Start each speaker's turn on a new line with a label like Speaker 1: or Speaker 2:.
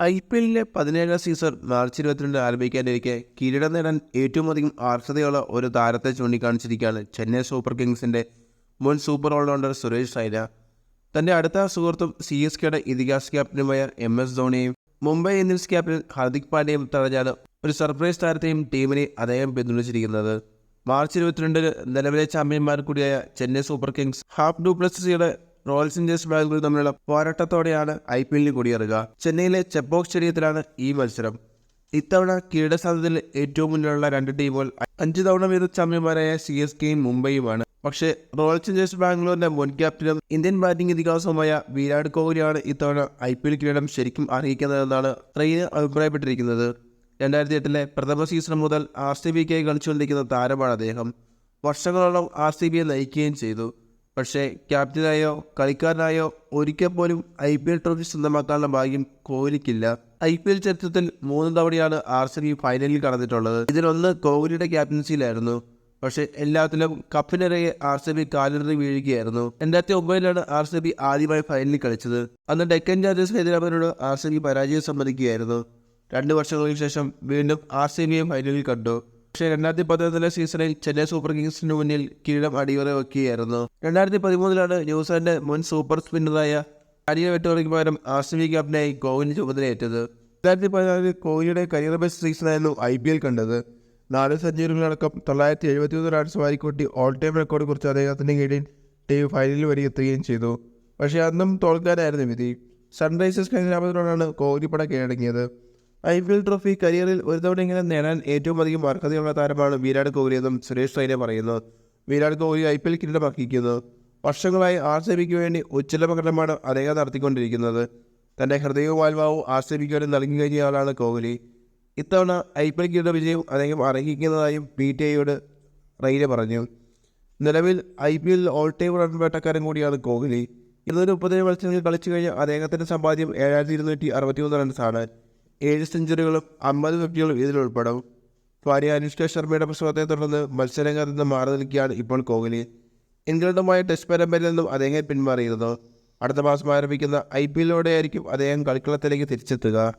Speaker 1: I P എല്ലിലെ പതിനേഴാം season March ഇരുപത്തിരണ്ട് ആരംഭിക്കാനിരിക്കെ കിരീടം നേടാൻ ഏറ്റവും അധികം അർഹതയുള്ള ഒരു താരത്തെ ചൂണ്ടിക്കാണിച്ചിരിക്കുകയാണ് ചെന്നൈ സൂപ്പർ കിങ്സിന്റെ മുൻ സൂപ്പർ ഓൾറൗണ്ടർ സുരേഷ് റൈന. തന്റെ അടുത്ത സുഹൃത്തും സി എസ് കെയുടെ ഇതിഹാസ ക്യാപ്റ്റനുമായ എം എസ് ധോണിയെയും മുംബൈ ഇന്ത്യൻസ് ക്യാപ്റ്റൻ ഹാർദിക് പാണ്ഡ്യയും തടഞ്ഞാണ് ഒരു സർപ്രൈസ് താരത്തെയും ടീമിനെ അദ്ദേഹം പിന്തുണച്ചിരിക്കുന്നത്. മാർച്ച് ഇരുപത്തിരണ്ടിന് നിലവിലെ ചാമ്പ്യന്മാർ കൂടിയായ ചെന്നൈ സൂപ്പർ കിങ്സ് ഹാഫ് ഡ്യൂപ്ലസിയുടെ റോയൽ ഇന്ത്യൻസ് ബാംഗ്ലൂർ തമ്മിലുള്ള പോരാട്ടത്തോടെയാണ് ഐ പി എല്ലിൽ കുടിയേറുക. ചെന്നൈയിലെ ചെപ്പോക് സ്റ്റേഡിയത്തിലാണ് ഈ മത്സരം. ഇത്തവണ കിരീട സാധ്യതയിൽ ഏറ്റവും മുന്നിലുള്ള രണ്ട് ടീമുകൾ അഞ്ച് തവണ വീതം ചാമ്പ്യന്മാരായ സി എസ് കെയും മുംബൈയുമാണ്. പക്ഷേ റോയൽ ചലഞ്ചേഴ്സ് ബാംഗ്ലൂരിന്റെ മുൻ ക്യാപ്റ്റനും ഇന്ത്യൻ ബാറ്റിംഗ് ഇതിഹാസവുമായ വിരാട് കോഹ്ലിയാണ് ഇത്തവണ ഐ പി എൽ കിരീടം ശരിക്കും അറിയിക്കുന്നതെന്നാണ് ട്രെയിന് അഭിപ്രായപ്പെട്ടിരിക്കുന്നത്. രണ്ടായിരത്തി എട്ടിലെ പ്രഥമ സീസൺ മുതൽ ആർ സി ബിക്കായി കളിച്ചുകൊണ്ടിരിക്കുന്ന താരമാണ് അദ്ദേഹം. വർഷങ്ങളോളം ആർ സി ബിയെ നയിക്കുകയും ചെയ്തു. പക്ഷേ ക്യാപ്റ്റനായോ കളിക്കാരനായോ ഒരിക്കൽ പോലും ഐ പി എൽ ട്രോഫി സ്വന്തമാക്കാനുള്ള ഭാഗ്യം കോഹ്ലിക്കില്ല. ഐ പി എൽ ചരിത്രത്തിൽ മൂന്ന് തവണയാണ് ആർ സി ബി ഫൈനലിൽ കടന്നിട്ടുള്ളത്. ഇതിലൊന്ന് കോഹ്ലിയുടെ ക്യാപ്റ്റൻസിയിലായിരുന്നു. പക്ഷേ എല്ലാത്തിലും കപ്പിനിറയെ ആർ സി ബി കാലിറി വീഴുകയായിരുന്നു. രണ്ടായിരത്തി ഒമ്പതിലാണ് ആർ സി ബി ആദ്യമായി ഫൈനലിൽ കളിച്ചത്. അന്ന് ഡെക്കൻ ചാർജേഴ്സ് ഹൈദരാബാദിനോട് ആർ സി ബി പരാജയം സമ്മതിക്കുകയായിരുന്നു. രണ്ട് വർഷങ്ങൾക്ക് ശേഷം വീണ്ടും ആർ സി ബിയെ ഫൈനലിൽ കണ്ടു. പക്ഷേ രണ്ടായിരത്തി പതിനൊന്നിലെ സീസണിൽ ചെന്നൈ സൂപ്പർ കിങ്സിന് മുന്നിൽ കിരീടം അടിയറ വെക്കുകയായിരുന്നു. രണ്ടായിരത്തി പതിമൂന്നിലാണ് ന്യൂസിലാൻഡ് മുൻ സൂപ്പർ സ്പിന്നറായ അരിയ വെട്ടോറിക്ക് പകരം ആസ്മി ക്യാപ്റ്റനായി കോഹ്ലി ചുമതലയേറ്റത്. രണ്ടായിരത്തി പതിനാലിൽ കോഹ്ലിയുടെ കരിയർ ബെസ്റ്റ് സീസണായിരുന്നു ഐ പി എൽ കണ്ടത്. നാല് സെഞ്ചുറികളടക്കം തൊള്ളായിരത്തി എഴുപത്തി ഒന്ന് റൺസ് വാരിക്കൂട്ടി ഓൾ ടൈം റെക്കോർഡ് കുറിച്ച് അദ്ദേഹത്തിന്റെ കീഴിൽ ടീം ഫൈനലിൽ വരെ എത്തുകയും ചെയ്തു. പക്ഷേ അന്നും തോൽക്കാനായിരുന്നു വിധി. സൺറൈസേഴ്സ് ഹൈദരാബാദിനോടാണ് കോഹ്ലി പട കീഴടങ്ങിയത്. ഐ പി എൽ ട്രോഫി കരിയറിൽ ഒരു തവണ ഇങ്ങനെ നേടാൻ ഏറ്റവും അധികം അർഹതയുള്ള താരമാണ് വിരാട് കോഹ്ലി എന്നും സുരേഷ് റൈന പറയുന്നു. Virat Kohli I P L കിരീടമാക്കിയിരിക്കുന്നു. വർഷങ്ങളായി ആർ സി ബിക്ക് വേണ്ടി ഉച്ചല പ്രകടനമാണ് അദ്ദേഹം നടത്തിക്കൊണ്ടിരിക്കുന്നത്. തന്റെ ഹൃദയവും ആത്മാവും ആർ സി ബിക്ക് വേണ്ടി നൽകി കഴിഞ്ഞ ആളാണ് കോഹ്ലി. ഇത്തവണ ഐ പി എൽ കിരീട വിജയം അദ്ദേഹം അർഹിക്കുന്നതായും പി ടി ഐയോട് റൈന പറഞ്ഞു. നിലവിൽ I P L all time run വേട്ടക്കാരൻ കൂടിയാണ് കോഹ്ലി. ഇരുന്നൂറ്റി മുപ്പത്തേഴ് മത്സരങ്ങളിൽ കളിച്ചു കഴിഞ്ഞ അദ്ദേഹത്തിന്റെ സമ്പാദ്യം ഏഴായിരത്തി ഇരുന്നൂറ്റി അറുപത്തി മൂന്ന് റൺസാണ് ഏഴ് സെഞ്ചുറികളും അമ്പത് ഫിഫ്റ്റികളും ഇതിൽ ഉൾപ്പെടും ഭാര്യ അനുഷ്ക ശർമ്മയുടെ പ്രസവത്തെ തുടർന്ന് മത്സരങ്ങളിൽ നിന്ന് മാറി നിൽക്കുകയാണ് ഇപ്പോൾ കോഹ്ലി. ഇംഗ്ലണ്ടുമായ ടെസ്റ്റ് പരമ്പരയിൽ നിന്നും അദ്ദേഹം പിന്മാറിയിരുന്നു. അടുത്ത മാസം ആരംഭിക്കുന്ന ഐ പി എല്ലോടെയായിരിക്കും അദ്ദേഹം കളിക്കളത്തിലേക്ക് തിരിച്ചെത്തുക.